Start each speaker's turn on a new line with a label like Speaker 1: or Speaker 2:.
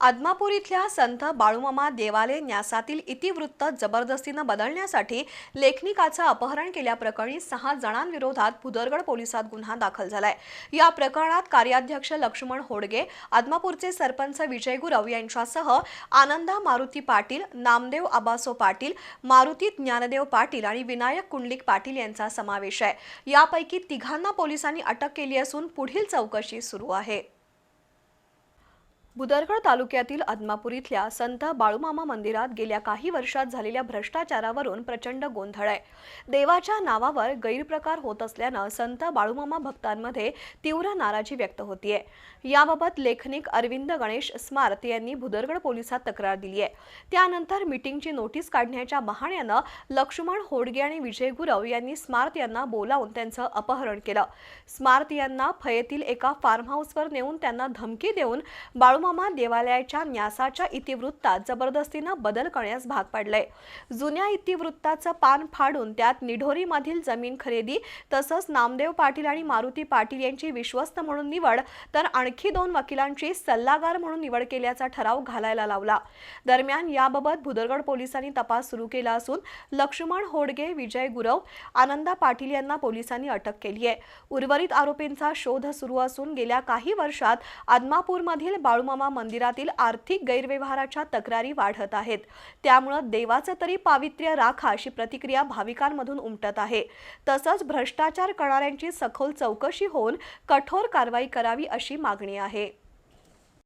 Speaker 1: आदमापूर इथल्या संत बाळूमामा देवालय न्यासातील इतिवृत्त जबरदस्तीनं बदलण्यासाठी लेखनिकाचं अपहरण केल्याप्रकरणी सहा जणांविरोधात भुदरगड पोलिसात गुन्हा दाखल झालाय. या प्रकरणात कार्याध्यक्ष लक्ष्मण होडगे आदमापूरचे सरपंच विजय गुरव यांच्यासह आनंदा मारुती पाटील नामदेव आबासो पाटील मारुती ज्ञानदेव पाटील आणि विनायक कुंडलिक पाटील यांचा समावेश आहे. यापैकी तिघांना पोलिसांनी अटक केली असून पुढील चौकशी सुरू आहे. बुदरगड तालुक्यातील आदमापूर इथल्या संत बाळूमामा मंदिरात गेल्या काही वर्षात झालेल्या भ्रष्टाचारावरून प्रचंड गोंधळ आहे. देवाच्या नावावर गैरप्रकार होत असल्यानं संत बाळूमामा भक्तांमध्ये तीव्र नाराजी व्यक्त होतीये. याबाबत लेखनिक अरविंद गणेश स्मार्त यांनी भुदरगड पोलिसात तक्रार दिली आहे त्यानंतर मिटिंगची नोटीस काढण्याच्या बहाण्यानं लक्ष्मण होडगे आणि विजय गुरव यांनी स्मार्त यांना बोलावून त्यांचं अपहरण केलं. स्मार्त यांना फयेतील एका फार्म हाऊसवर नेऊन त्यांना धमकी देऊन मामा देवालयाच्या न्यासाच्या इतिवृत्तात जबरदस्तीनं बदल करण्यास भाग पाडलंय. जुन्या इतिवृत्ताचं पान फाडून त्यात निढोरीमधील जमीन खरेदी तसंच नामदेव पाटील आणि मारुती पाटील यांची विश्वस्त म्हणून निवड तर आणखी दोन वकिलांची सल्लागार म्हणून निवड केल्याचा ठराव घालायला लावला. दरम्यान याबाबत भुदरगड पोलिसांनी तपास सुरू केला असून लक्ष्मण होडगे विजय गुरव आनंदा पाटील यांना पोलिसांनी अटक केली आहे. उर्वरित आरोपींचा शोध सुरू असून गेल्या काही वर्षात आदमापूरमधील बाळूमामा मंदिरातील आर्थिक गैरव्यवहाराच्या तक्रारी वाढत आहेत. त्यामुळं देवाचं तरी पावित्र्य राखा अशी प्रतिक्रिया भाविकांमधून उमटत आहे. तसंच भ्रष्टाचार करणाऱ्यांची सखोल चौकशी होऊन कठोर कारवाई करावी अशी मागणी आहे.